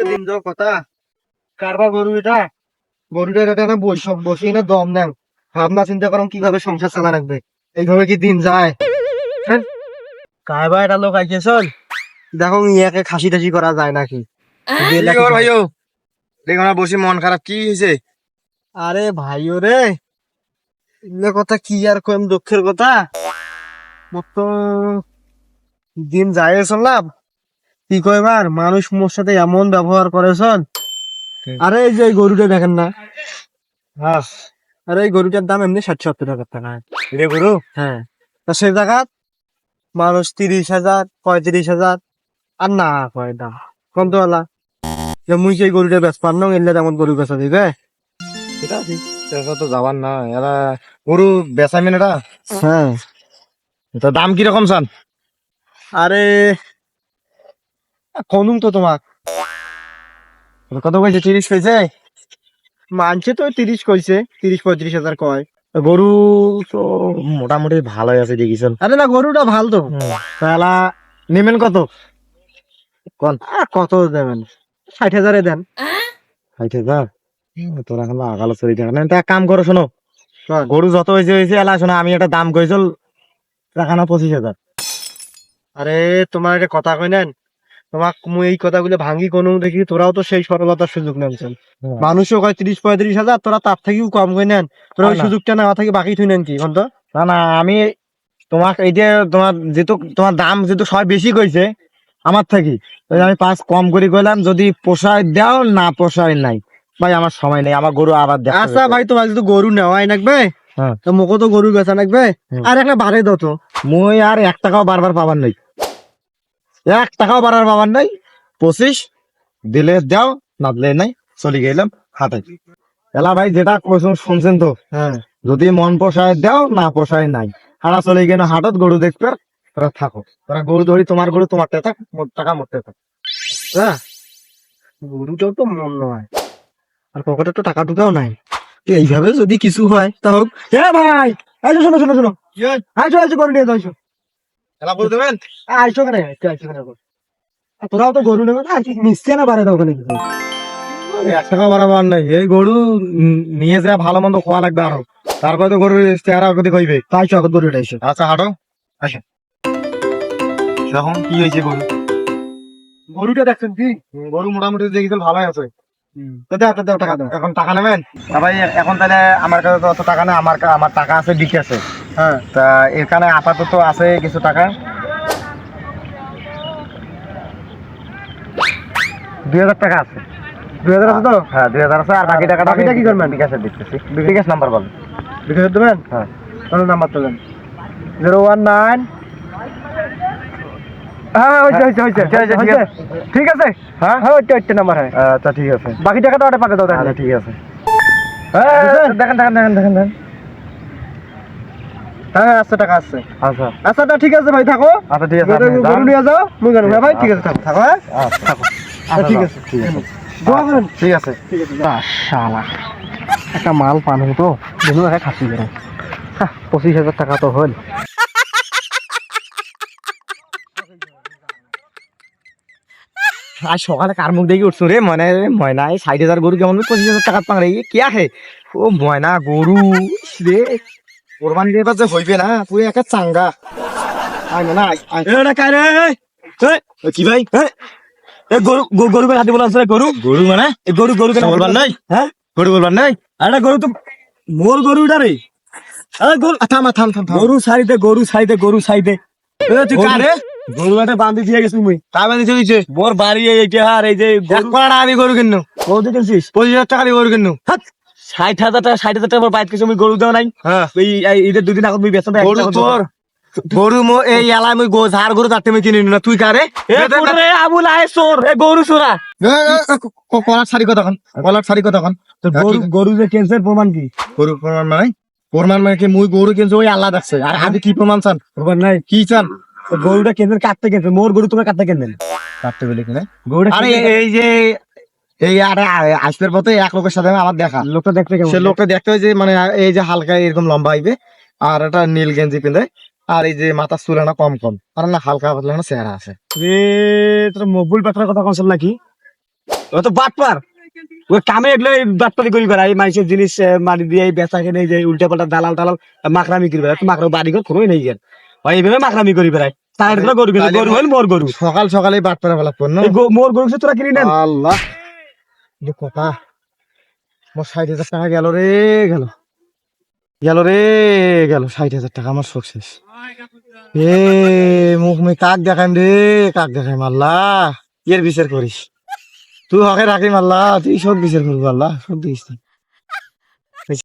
দিন যাও কথা কারবা গরু এটা গরুটা এটা বসে বসে না দম নেন ভাবনা চিন্তা করুন কীভাবে সংসার চালা রাখবে এইভাবে কি দিন যায়? হ্যাঁ? কারবা এটা লোক দেখো ইয়াকে খাসি টাসি করা যায় নাকি? ভাইও। দেখো না বসে মন খারাপ কি হয়েছে? আরে ভাইও রে এগুলো কথা কি আর কম দুঃখের কথা? মোর তো দিন যায় চললাম কি কয়বার মানুষ মোর সাথে এমন ব্যবহার করেছন আরে এই যে এই গরুটা দেখেন না। হ্যাঁ। আরে এই গরুটার দাম এমনি ষাট সত্তর টাকার টাকা। রে গরু? হ্যাঁ। তা সেই জায়গাত মানুষ তিরিশ হাজার পঁয়ত্রিশ হাজার আর না কয় দাম। কম তো আলা। যে মুই সেই গরুটা বেচ পার নং এলে তেমন গরু বেচা দিবে ঠিক। তো যাবার না। এরা গরু বেচাইমেন এটা হ্যাঁ। এটা দাম কীরকম চান? আরে কনুম তো তোমাক কত কইছে? তিরিশ কইছে? মানছে তো তিরিশ কইছে তিরিশ পঁয়ত্রিশ হাজার কয়। গরু তো মোটামুটি ভালোই আছে দেখিছেন। আরে না গরুটা ভালো তো। তাহলে নেবেন কত? কোন? কত দেবেন? ষাট হাজারে দেন। ষাট হাজার? তোরা এখন আগালো চলি থাকে না তা কাম করো শোনো? গরু যত হয়েছে হয়েছে এলা শোনো আমি একটা দাম কইছিল টাকা না পঁচিশ হাজার। আরে তোমার একটা কথা কই নেন? তোমাক মুই এই কথাগুলো ভাঙি কোনো দেখি তোরাও তো সেই সরলতার সুযোগ নেনছেন মানুষও কয় তিরিশ পঁয়ত্রিশ হাজার তোরা তার থেকেও কম কই নেন। তোরা ওই সুযোগটা নেওয়া থেকে বাকি থুই নেন কি এখন তো না না আমি তোমাক এই যে তোমার যেহেতু তোমার দাম যেহেতু সবাই বেশি কইছে আমার থাকি আমি পাঁচ কম করে কইলাম যদি পোষায় দাও না পোষায় নাই। ভাই আমার সময় নেই আমার গরু আবার দেখা আচ্ছা ভাই তোমার যদি গরু নেওয়াই নাকবে হ্যাঁ। তো মোকে তো গরু বেচা নাকবে হুম। আর একটা বাড়ে দাও তো। মুই আর এক টাকাও বারবার পাবার নাই। এক টাকাও বারবার পাবার নাই। পঁচিশ দিলে দাও না দিলে নাই চলে গেলাম হাতে এলা ভাই যেটা শুনছেন তো? হ্যাঁ। যদি মন পোষায় দাও না পোষায় নাই। হারা চলে গেলে হাটত গরু দেখবে তোরা থাকো। তোরা গরু ধরি তোমার গরু তোমার থাক টাকা মোর থাক। হ্যাঁ গরুটাও তো মন নয়। আর পকেটে তো টাকা টুকাও নাই। এইভাবে যদি কিছু হয় তা হোক। এ ভাই আইসো শোনো শোনো শোনো। আইসো আইসো গরু নিয়ে যাও আইসো এলা দেবেন? আইসো কেন আইসো আইসো কেন তোরাও তো গরু নেবে না নিশ্চয় না ওখানে। কিছু নাই। এই গরু নিয়ে যা ভালো মন্দ খোয়া লাগবে আরও। তারপরে তো গরুর চেহারা গতি কইবে। তাই আইসো গরুটা আইসো। আচ্ছা হাঁটো। আসেন দেখুন কি হয়েছে গরু? গরুটা দেখছেন কি? গরু মোটামুটি দেখি তো ভালোই আছে। তো দাও তো টাকা দাও এখন টাকা নেবেন? ভাই এখন তাহলে আমার কাছে অত টাকা নেই আমার আমার টাকা আছে বিকে আছে। হ্যাঁ তা এখানে আপাতত আছে কিছু টাকা? দুই হাজার টাকা আছে। দুই হাজার আছে তো? হ্যাঁ দুই হাজার আছে আর বাকি টাকাটা বাকিটা কি করবেন? বিকাশে দিতেছি। বিকাশ নাম্বার বল বিকাশ দেবেন? হ্যাঁ। তাহলে নাম্বার তোলেন। জিরো ওয়ান নাইন হ্যাঁ হয়েছে হয়েছে হয়েছে হয়েছে, হয়েছে, ঠিক হয়েছে। আছে। ঠিক আছে? হ্যাঁ? হ্যাঁ ওইটা ওইটা নাম্বার হ্যাঁ। আচ্ছা ঠিক আছে। বাকি টাকাটা ওটা পাঠিয়ে দাও আচ্ছা তাহলে ঠিক আছে। হ্যাঁ দেখেন দেখেন দেখেন দেখেন দেখেন। হ্যাঁ আসছে টাকা আসছে আচ্ছা। আচ্ছা তা ঠিক আছে ভাই থাকো। আচ্ছা ঠিক আছে গরু নিয়ে যাও। মুই জানো ভাই ঠিক আছে থাকো থাকো হ্যাঁ? আচ্ছা থাকো। আচ্ছা, ঠিক আছে। ঠিক আছে। দোয়া করেন। ঠিক আছে। শালা একটা মাল পানো তো দেখুন একটা খাসি করে হ্যাঁ, পঁচিশ হাজার টাকা তো হল। আজ সকালে কার মুখ দেখে উঠছো রে? ময়না রে ময়না এই ষাট হাজার গরু কেমন পঁচিশ হাজার টাকা পাং রে। কে আহে? ও ময়না গরু রে। কোরবানি এবার যে হইবে না পুরো একা চাঙ্গা। আয় ময়না আয় আয়। কাই রে এ, কি ভাই? এ গরু গরু- গরু কেন হাতি বলা আছে গরু। গরু মানে? গরু গরু কেন বলবার নাই? হ্যাঁ? গরু বলবার নাই? আরে গরু তো মোর গরু এটা রে। আরে গরু আ, থাম থাম থাম থাম। গরু সাইডে গরু সাইডে গরু সাইডে। তুই কারে? গরু বান্ধি দিয়ে গেছিস মুই। তা চলিছে মোর বাড়ি এইটা আর এই যে এক পাড়া আমি গরু কিনু পঁচিশ হাজার টাকা গরু কিনু ষাট হাজার টাকা ষাট হাজার টাকা বাইক কিছু আমি গরু দেওয়া নাই। হ্যাঁ। এই এই- ঈদের দুদিন মুই বেতন গরু তোর গরু মো এই এলাকায় মুই গো ঝাড় গরু তাতে আমি কিনি না তুই কারে? রে আবুল আয় সোর এ গরু সোরা কলার শাড়ি কতক্ষণ কলার শাড়ি কতক্ষণ গরু গরু যে ক্যান্সার প্রমাণ কি? গরু প্রমাণ মানে? প্রমাণ মানে কি মুই গরু কিনছি ওই আল্লাহ দেখছে। আর আমি কি প্রমাণ চান? প্রমাণ নাই। কি চান? গরুটা ক্যান্সার কাটতে গেছে মোর গরু তোমরা কাটতে কেন কাটতে বলে কিনে। গরুটা আরে এই যে এই আরে আসবের পথে এক লোকের সাথে আমার দেখা। লোকটা দেখতে সে লোকটা দেখতে হয় যে মানে এই যে হালকা এরকম লম্বা হইবে আর একটা নীল গেঞ্জি পিঁধে আর এই যে না কম কম। আর না হালকা পাতলা না চেহারা আছে। রে তোর পাত্রের কথা কনসল নাকি? ও তো বাটপার ও কামে এগুলো বাটপারি করি বেড়াই মানুষের জিনিস মারি দিয়ে এই বেচা কিনে যে উল্টা পাল্টা দালাল টালাল মাকরামি করি বেড়াই মাকড়া বাড়ি ঘর কোনোই নেই গেল এইভাবে মাকরামি করি বেড়াই তাই করে গরু গরু হইল মোর গরু। সকাল সকালে বাট পারা ফেলা এই মোর গরু তোরা কিনি নেন? আল্লাহ। যে কথা। মোর ষাট হাজার টাকা গেল রে, গেল। গেল রে, গেল। ষাট হাজার টাকা আমার শোক এ, মুখ মে কাক দেখাইম রে, কাক দেখাইম আল্লাহ। এর বিচার করিস? তুই হকে রাখিম আল্লাহ, তুই সব বিচার করব আল্লাহ, সব দিস